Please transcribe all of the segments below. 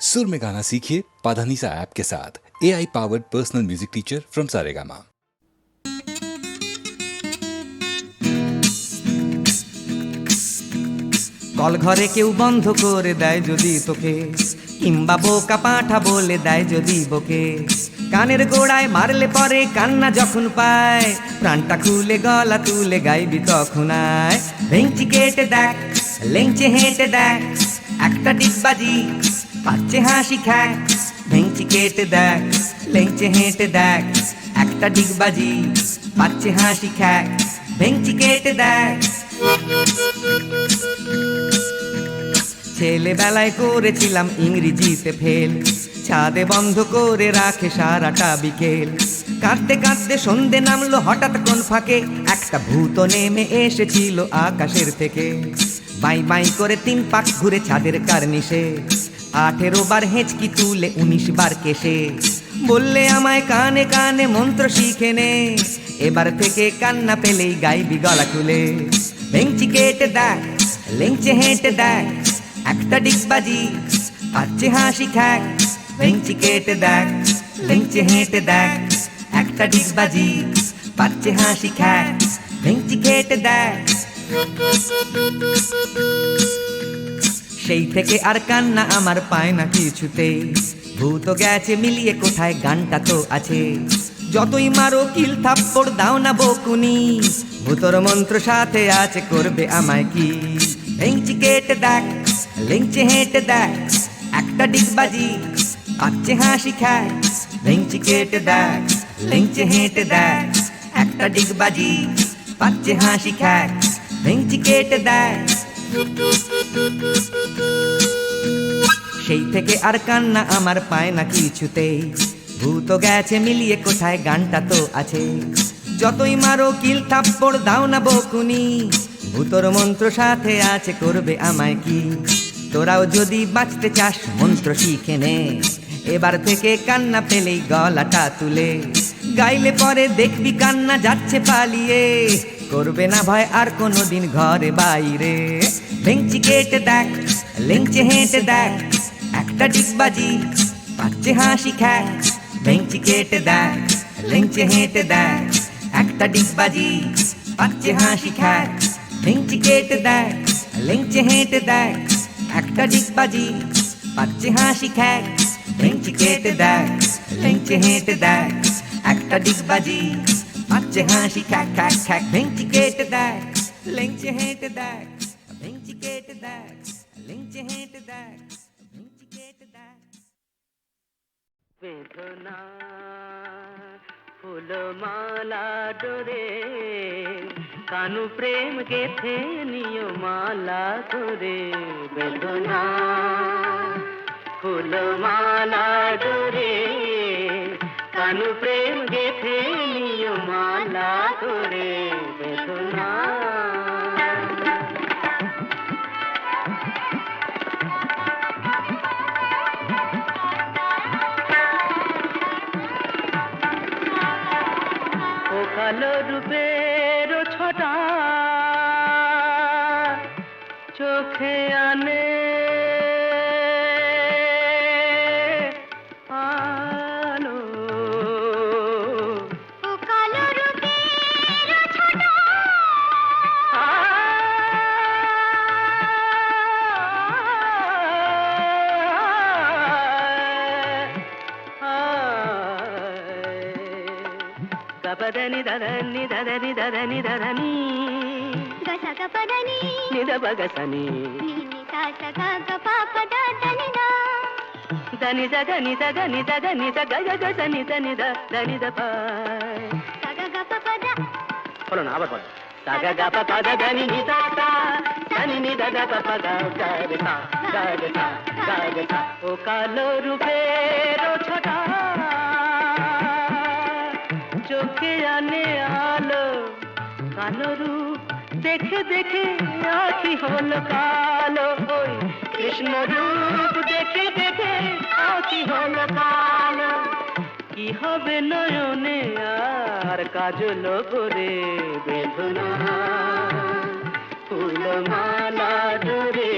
सुर में गाना सीखिए पाधानीसा ऐप के साथ A I powered personal music teacher from Saregama call ঘরে কেউ বন্ধ করে দেয় যদি তোকে কিংবা বোকা পাঠা বলে দেয় যদি বকে কানের গোড়ায় মারলে পরে কান্না যখন পায় প্রাণটা খুলে গলা তুলে গাইবি তখন আয় ভেঙচি কেটে দেখ লেংচে হেঁটে দেখ একটা ডিগবাজি পাচ্ছে হাসি খ্যাক ভেঙচি কেটে দেখ, লেংচে হেঁটে দেখ, একটা ডিগবাজি, পাচ্ছে হাসি খ্যাক ভেঙচি কেটে দেখ। ছেলেবেলায় করেছিলাম ইংরেজিতে ফেল, ছাদে বন্ধ করে রাখে সারাটা বিকেল। কাঁদতে কাঁদতে সন্ধে নামলো, হঠাৎ কোন ফাঁকে একটা ভূত নেমে এসেছিল আকাশের থেকে। বাই বাই করে তিন পাক ঘুরে ছাদের কার্নিশে আঠেরো বার হেঁচকি তুলে উনিশ বার কেসে বললে আমায় কানে কানে মন্ত্র শিখে নে। এবার থেকে কান্না পেলেই গাইবি গলা খুলে। ভেঙচি কেটে দেখ, লেংচে হেঁটে দেখ, একটা ডিগবাজি পাচ্ছে হাসি খ্যাক। ভেঙচি কেটে দেখ, লেংচে হেঁটে দেখ, একটা ডিগবাজি পাচ্ছে হাসি খ্যাক। ভেঙচি কেটে দেখ। সেই থেকে আর কান্না আমার পায় না কিছুতেই ভূত গেছে মিলিয়ে কোথায়, গানটা তো আছে। যতই মারো, কিল থাপ্পড় দাও না বকুনি। ভূতর মন্ত্র সাথে আছে করবে আমায় কি? ভেঙচি কেটে দেখ, লেংচে হেঁটে দেখ, একটা ডিগবাজি পাচ্ছে হাসি খায় ভেঙচি কেটে দেখ, লেংচে হেঁটে দেখ, একটা ডিগবাজি পাচ্ছে হাসি খায় ভেঙচি কেটে দেখ সেই থেকে আর কান্না আমার পায় না কিছুতেই ভূত গেছে মিলিয়ে কোথায় গানটা তো আছে। যতই মারো কিল, থাপ্পড় দাও না বকুনি। ভূতর মন্ত্র সাথে আছে, করবে আমায় কি? তোরাও যদি বাঁচতে চাস, মন্ত্র শিখে নে। এবার থেকে কান্না পেলেই গলাটা তুলে। গাইলে পরে দেখবি কান্না যাচ্ছে পালিয়ে। করবে না ভয় আর কোনোদিন ঘরে বাইরে। ভেঙচি কেটে দেখ, লেংচে হেঁটে দেখ, একটা ডিগবাজি পাচ্ছে হাসি খ্যাক। ভেঙচি কেটে দেখ, লেংচে হেঁটে দেখ, একটা ডিগবাজি পাচ্ছে হাসি খ্যাক। ভেঙচি কেটে দেখ, লেংচে হেঁটে দেখ, একটা ডিগবাজি পাচ্ছে হাসি খ্যাক। ভেঙচি কেটে দেখ, লেংচে হেঁটে দেখ, একটা ডিগবাজি। পাচ্ছে হাসি খ্যাক খ্যাক খ্যাক ভেঙচি কেটে দেখ লেংচে হেঁটে দেখ ভেঙচি কেটে দেখ লেংচে হেঁটে দেখ ভেঙচি কেটে দেখ বেদনা ফুলমালা ডোরে কানু প্রেম গেথে নিয় মালা করে বেদনা ফুলমালা ডোরে কানু প্রেম গেথে নিয় মালা করে বেদনা ও কালো রূপের ছটা దరి దరని దరని గసగ పదని నిదబగసని దని జగ నిద దగని దగ నిద గజ గజ దని దప పద నా పద సగ గప పద గని నిద గని నిద గప పద గరిత గరిత ఓ కాలో రూపే రో ఛోటా চোখে আনে আলো, কালো রূপ দেখে দেখে আখি হলো কালো। ওই কৃষ্ণ রূপ দেখে দেখে আখি হলো কালো। কি হবে নয়নে আর কাজল করে বেদনা? ফুলমালা ধরে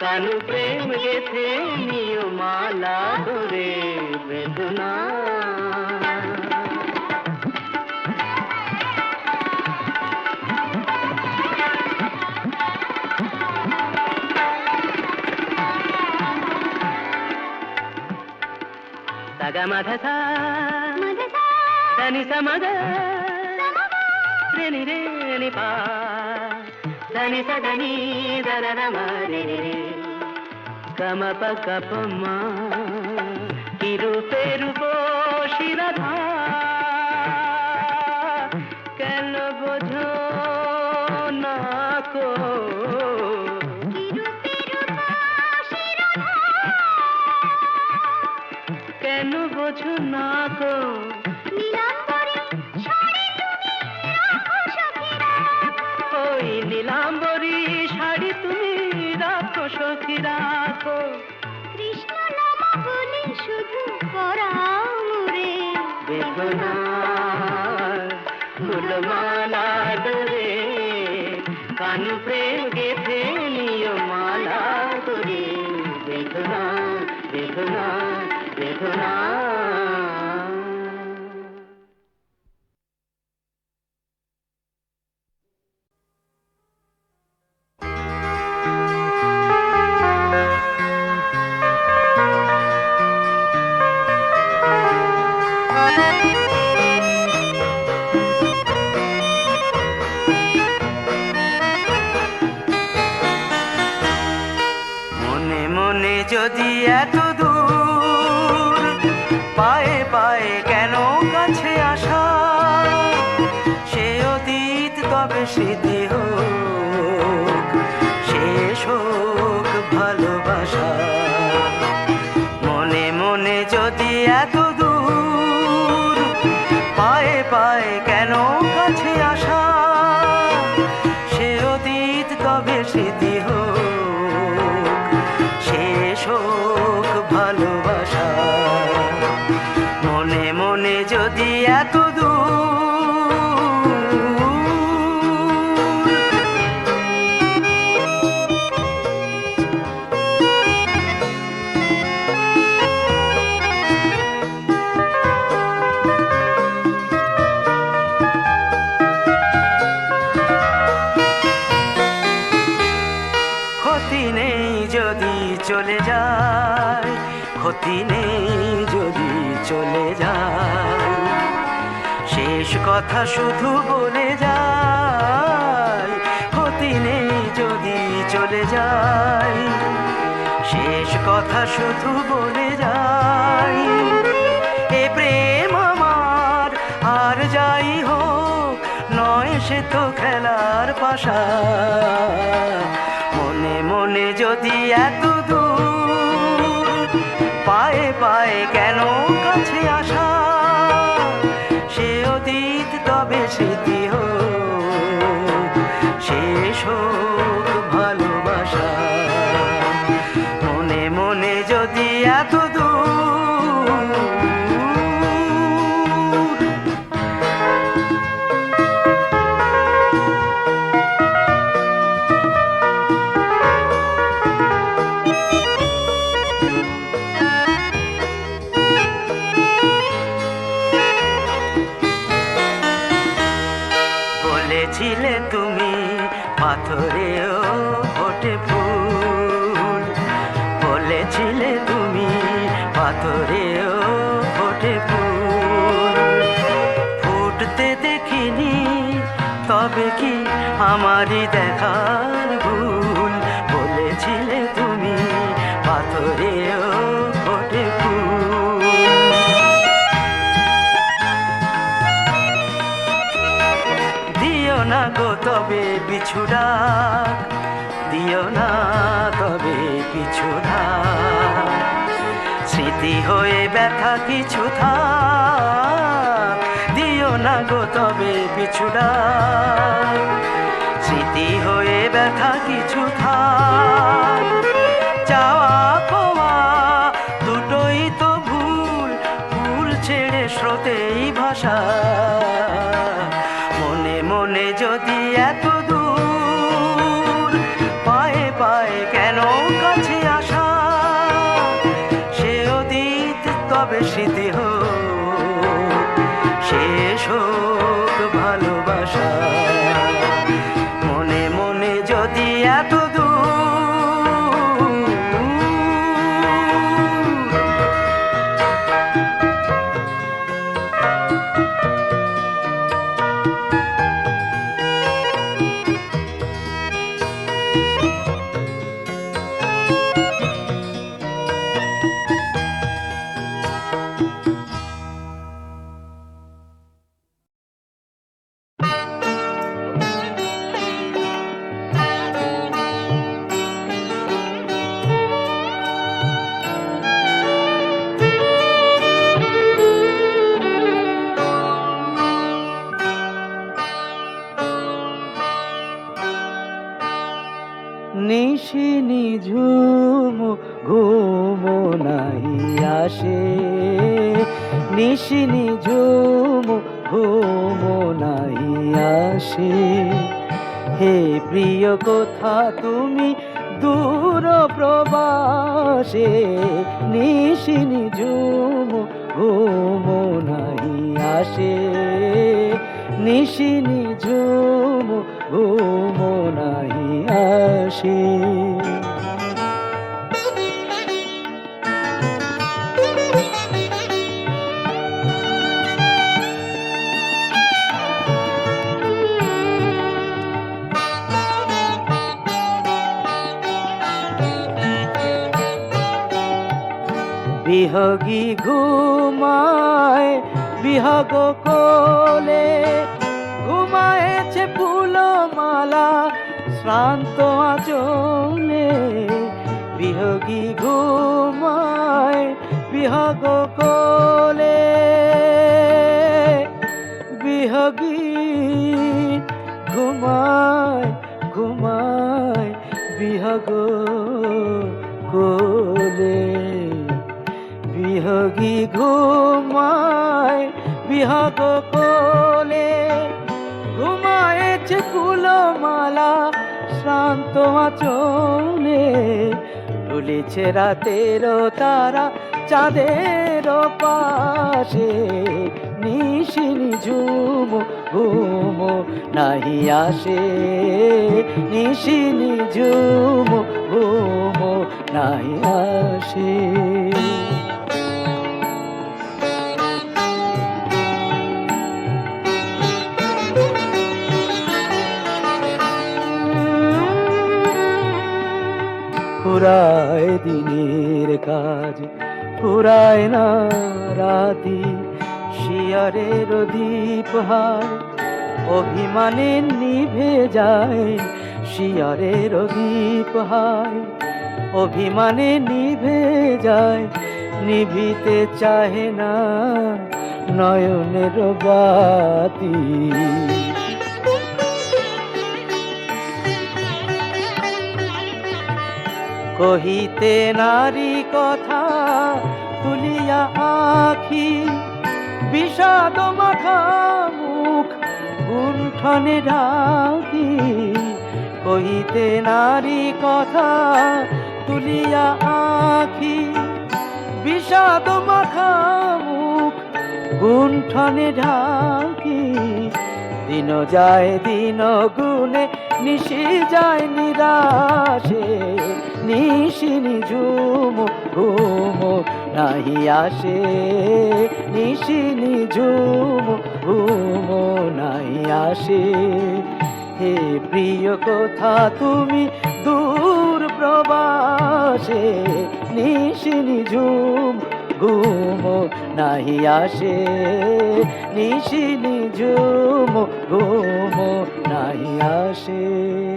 কানু প্রেম গেথে নিয়ে মালা করে বেদনা? ಗ ಮಧ ಸ ಧನಿ ಸಮದ ಧನಿ ರೇ ನಿ ಪಾ ಧನಿ ಸ ಧನಿ ದರ ರಮ ರೇ ಗಮ ಪ ಗಪ ಮ ಕಿರು ಪೆರು ಪೋ ಶಿರಧಾ কেন বোঝো না কো বোঝো না সখীরা। ওই নীলাম্বরী শাড়ি তুমি রাখো সখী রাখো কৃষ্ণ নাম বলে শুধু পরাও মুরে বেদনা ফুলমালা ডরে কান প্রেম গেথে নিয় মালা করে বেদনা বেদনা বেদনা তবে হোক। ক্ষতি নেই যদি চলে যায় শেষ কথা শুধু বলে যায় ক্ষতি নেই যদি চলে যায় শেষ কথা শুধু বলে যায় এ প্রেম আমার আর যাই হোক, নয় সে তো খেলার পাশা। মনে মনে যদি এত দূর পায়ে কেন? আমারই দেখার ভুল। বলেছিলে তুমি পাথরেও দিও না গো তবে পিছুড়া দিও না তবে পিছুড়া স্মৃতি হয়ে ব্যথা কিছু থাক। দিও না গো তবে পিছুড়া স্মৃতি হয়ে ব্যথা কিছু থাক। প্রবাসে নিশিনি ঝুম ঘুম নাই আসে। নিশিনি ঝুম ঘুম নাই আসে। বিহগী ঘুমায়, বিহগ কোলে ঘুমায়েছে ফুলমালা, শ্রান্ত আচলে বিহগী ঘুমায়, বিহগ কোলে বিহগী ঘুমায় ঘুমায় বিহগ কোলে। বিহগী ঘুমায় বিহগ কোলে ঘুমায়েছে ফুলমালা, শ্রান্ত আচলে। ডুলেছে রাতের তারা চাঁদের পাশে। নিশিনি ঝুম, ঘুম নাহি আসে। নিশিনি ঝুম, ঘুম নাহি আসে। ফুরায় দিনের কাজ ফুরায় না রাতি, শিয়ারের দীপ হার অভিমানে নিভে যায়, শিয়ারের দীপ হার অভিমানে নিভে যায়, নিভিতে চাহে না নয়নের বাতি। কহিতে নারী কথা তুলিয়া আখি, বিষাদ মাখা মুখ, গুণ্ঠনে ঢাকি। কহিতে নারী কথা তুলিয়া আখি, বিষাদ মাখা মুখ, গুণ্ঠনে ঢাকি। দিন যায় দিন গুনে নিশি যায় নিরাশে নিশিনি ঝুম ঘুম নাহি আসে। নিশিনি ঝুম ঘুম নাহি আসে। হে প্রিয় কথা, তুমি দূর প্রবাসে নিশিনি ঝুম ঘুম নাহি আসে। নিশিনি ঝুম ঘুম নাহি আসে।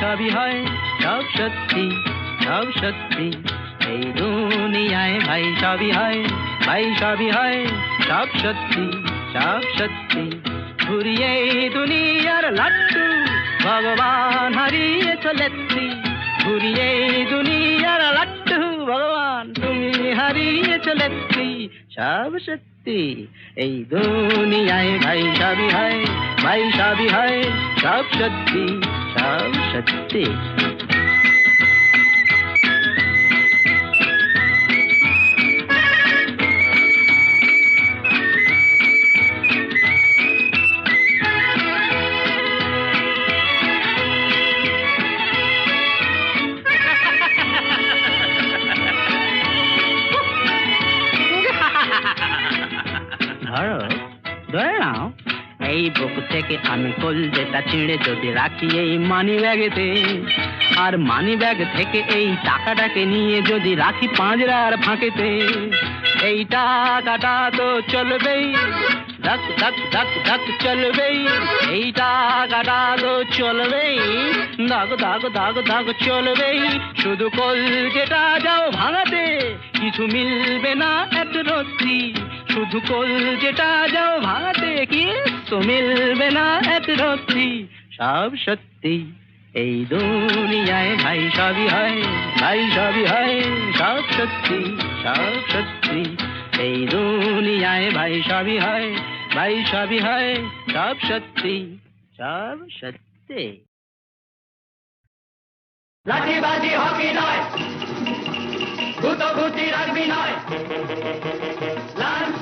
সবই হয় সব সত্যি সব সত্যি। এই দুনিয়ায় ভাই সবই হয়, ভাই সবই হয় সব সত্যি সব সত্যি। ঘুরিয়ে দুনিয়ার লাট্টু ভগবান হারিয়ে চলেছি। ঘুরিয়ে দুনিয়ার লাট্টু ভগবান তুমি হারিয়ে চলেছি। সব সত্যি, এই দুনিয়ায় ভাই সবই হয়, ভাই সবই হয় সব সত্যি। সব সত্যি ধরো আমি কলজেটা ছিঁড়ে যদি রাখি এই মানি ব্যাগেতে আর মানি ব্যাগ থেকে এই টাকাটাকে নিয়ে যদি রাখি পাঁজরার ফাঁকেতে। এই টাকাটা তো চলবেই, ধক ধক ধক ধক চলবেই। এই টাকাটা তো চলবেই, ধক ধক দাগ দাগ চলবেই। শুধু কলজেটা যাও ভাঙাতে, কিছু মিলবে না এত রত্তি। শুধু কলজেটা যাও ভাঙাতে, কি তো মিলবে না এত রত্তি সব সত্যি, এই দুনিয়ায় ভাই সবই হয়, ভাই সবই হয়, সব সত্যি সব সত্যি। এই দুনিয়ায় ভাই সবই হয়, ভাই সবই হয়, সব সত্যি সব সত্যি। লাঠি বাজি হকি নয় গুটি রাখবি নয়। লাঠি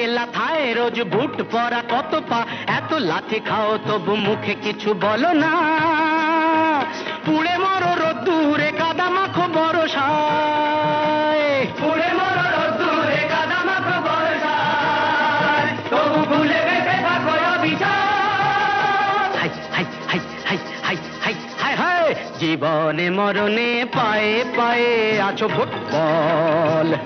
তোমাকে লাথায় রোজ বুট পরা কত পা। এত লাথি খাও তবু মুখে কিছু বলো না। পুড়ে মরো রোদ্দুরে কাদা মাখো বরসায় পুড়ে মরো রোদ্দুরে কাদা মাখো বরসায় তবু ভুলে বেঁচে থাকো হাই হাই হাই হাই হাই হাই হাই হাই। জীবনে মরণে পায়ে পায়ে আছো ফুটবল।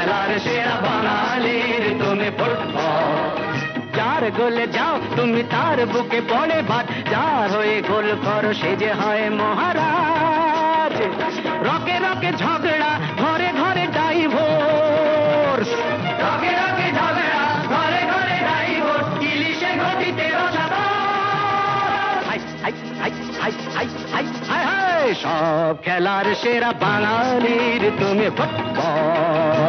খেলার সেরা বাঙালির তুমি ফুটবল যার গোলে যাও তুমি তার বুকে পড়ে ভাত যার হয়ে গোল করো সে যে হয় মহারাজ রকে রকে ঝগড়া ঘরে ঘরে ডাইভোর্স হাই হাই হাই হাই হাই হাই